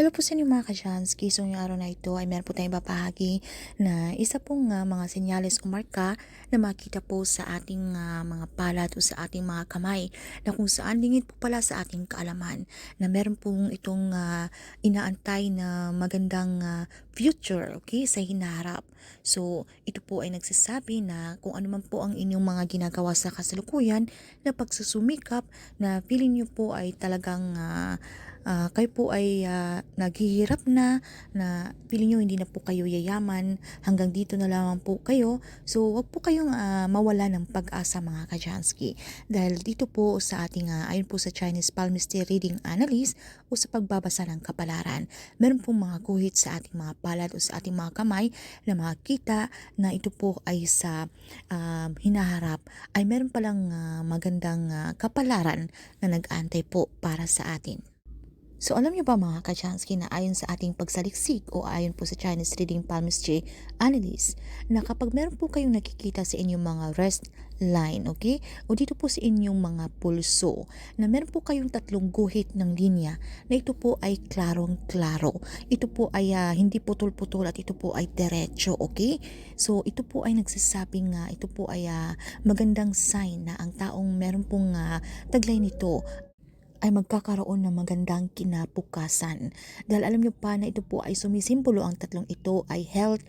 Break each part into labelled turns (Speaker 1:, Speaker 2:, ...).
Speaker 1: Hello po sa inyo mga ka-Jansky. So ngayong araw na ito ay meron po tayong babahagi na isa pong uh, mga senyales o marka na makita po sa ating uh, mga palad o sa ating mga kamay na kung saan lingid po pala sa ating kaalaman na meron pong itong uh, inaantay na magandang uh, future okay, sa hinaharap. So ito po ay nagsasabi na kung ano man po ang inyong mga ginagawa sa kasalukuyan na pagsusumikap na feeling nyo po ay talagang uh, uh, kayo po ay uh, naghihirap na, na feeling nyo hindi na po kayo yayaman, hanggang dito na lamang po kayo. So, wag po kayong uh, mawala ng pag-asa mga kajansky. Dahil dito po sa ating, uh, ayon po sa Chinese Palmistry Reading Analyst o sa pagbabasa ng kapalaran, meron pong mga guhit sa ating mga palad o sa ating mga kamay na makikita na ito po ay sa uh, hinaharap ay meron palang uh, magandang uh, kapalaran na nag-aantay po para sa atin. So alam niyo ba mga kachansky na ayon sa ating pagsaliksik o ayon po sa Chinese Reading Palmistry Analyst na kapag meron po kayong nakikita sa inyong mga rest line, okay? O dito po sa inyong mga pulso na meron po kayong tatlong guhit ng linya na ito po ay klarong-klaro. Ito po ay uh, hindi putol-putol at ito po ay diretso, okay? So ito po ay nagsasabing nga, ito po ay uh, magandang sign na ang taong meron pong uh, taglay nito ay magkakaroon ng magandang kinabukasan. Dahil alam niyo pa na ito po ay sumisimbolo ang tatlong ito ay health,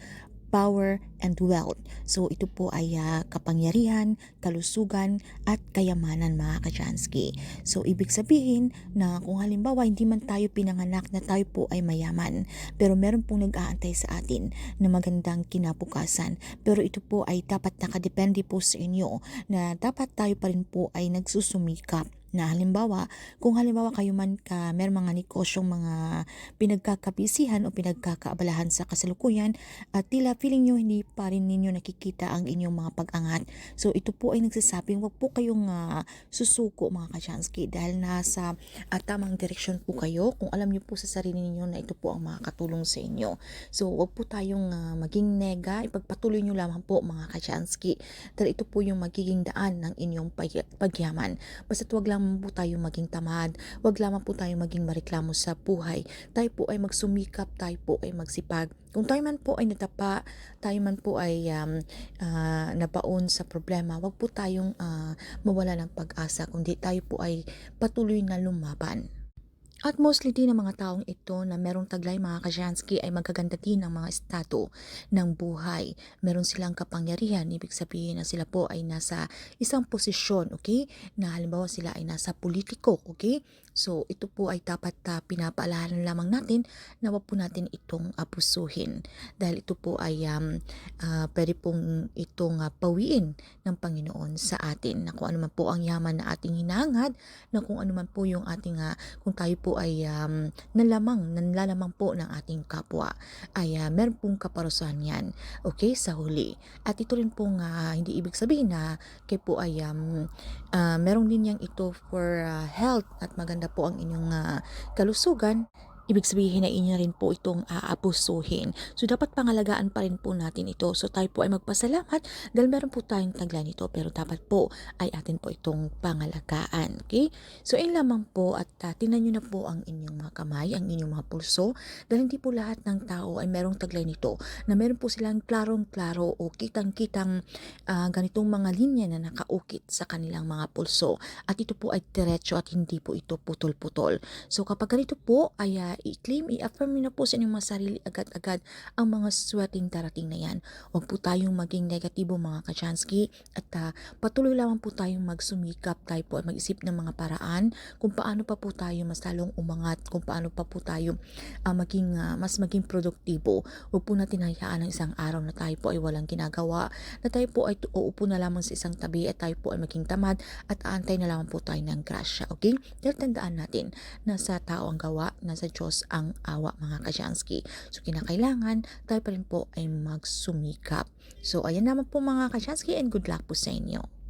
Speaker 1: power, and wealth. So ito po ay uh, kapangyarihan, kalusugan, at kayamanan mga kachansky. So ibig sabihin na kung halimbawa hindi man tayo pinanganak na tayo po ay mayaman, pero meron pong nag-aantay sa atin na magandang kinabukasan. Pero ito po ay dapat nakadepende po sa inyo na dapat tayo pa rin po ay nagsusumikap na halimbawa, kung halimbawa kayo man ka may mga negosyong mga pinagkakabisihan o pinagkakaabalahan sa kasalukuyan at tila feeling nyo hindi pa rin ninyo nakikita ang inyong mga pag-angat. So ito po ay nagsasabing wag po kayong uh, susuko mga kachansky dahil nasa uh, tamang direksyon po kayo kung alam niyo po sa sarili ninyo na ito po ang makakatulong sa inyo. So wag po tayong uh, maging nega, ipagpatuloy nyo lamang po mga kachansky dahil ito po yung magiging daan ng inyong pag- pagyaman. Basta wag lang lamang po tayo maging tamad, wag lamang po tayo maging mareklamo sa buhay. Tayo po ay magsumikap, tayo po ay magsipag. Kung tayo man po ay natapa, tayo man po ay um, uh, nabaon sa problema, wag po tayong uh, mawala ng pag-asa, kundi tayo po ay patuloy na lumaban. At mostly din ng mga taong ito na merong taglay mga kasyansky ay magaganda din ng mga estado ng buhay. Meron silang kapangyarihan, ibig sabihin na sila po ay nasa isang posisyon, okay? Na halimbawa sila ay nasa politiko, okay? So ito po ay dapat uh, pinapaalahan lamang natin na wag po natin itong abusuhin dahil ito po ay um, uh, pwede pong itong uh, pawiin ng Panginoon sa atin na kung ano man po ang yaman na ating hinangad na kung ano man po yung ating uh, kung tayo po ay um, nalamang nanlalamang po ng ating kapwa. Ay uh, meron pong kaparusahan yan. Okay sa huli. At ito rin pong uh, hindi ibig sabihin na kayo po ay um, uh, merong linyang ito for uh, health at maganda po ang inyong uh, kalusugan, ibig sabihin na inyo rin po itong aabusuhin. So, dapat pangalagaan pa rin po natin ito. So, tayo po ay magpasalamat dahil meron po tayong tagla nito pero dapat po ay atin po itong pangalagaan. Okay? So, ayun lamang po at uh, tingnan nyo na po ang inyong mga kamay, ang inyong mga pulso dahil hindi po lahat ng tao ay merong taglay nito na meron po silang klarong-klaro o kitang-kitang uh, ganitong mga linya na nakaukit sa kanilang mga pulso. At ito po ay diretso at hindi po ito putol-putol. So, kapag ganito po ay uh, i-claim, i-affirm na po sa inyong mga sarili agad-agad ang mga sweating darating na yan. Huwag po tayong maging negatibo mga kachansky at uh, patuloy lamang po tayong magsumikap, tayo po ay mag-isip ng mga paraan kung paano pa po tayo mas lalong umangat, kung paano pa po tayo uh, maging, uh, mas maging produktibo. Huwag po natin hayaan ng isang araw na tayo po ay walang ginagawa, na tayo po ay uupo na lamang sa isang tabi at tayo po ay maging tamad at aantay na lamang po tayo ng grasya. Okay? Dahil tandaan natin, nasa tao ang gawa, nasa Diyos ang awa mga kasyansky. So kinakailangan tayo pa rin po ay magsumikap. So ayan naman po mga kasyansky and good luck po sa inyo.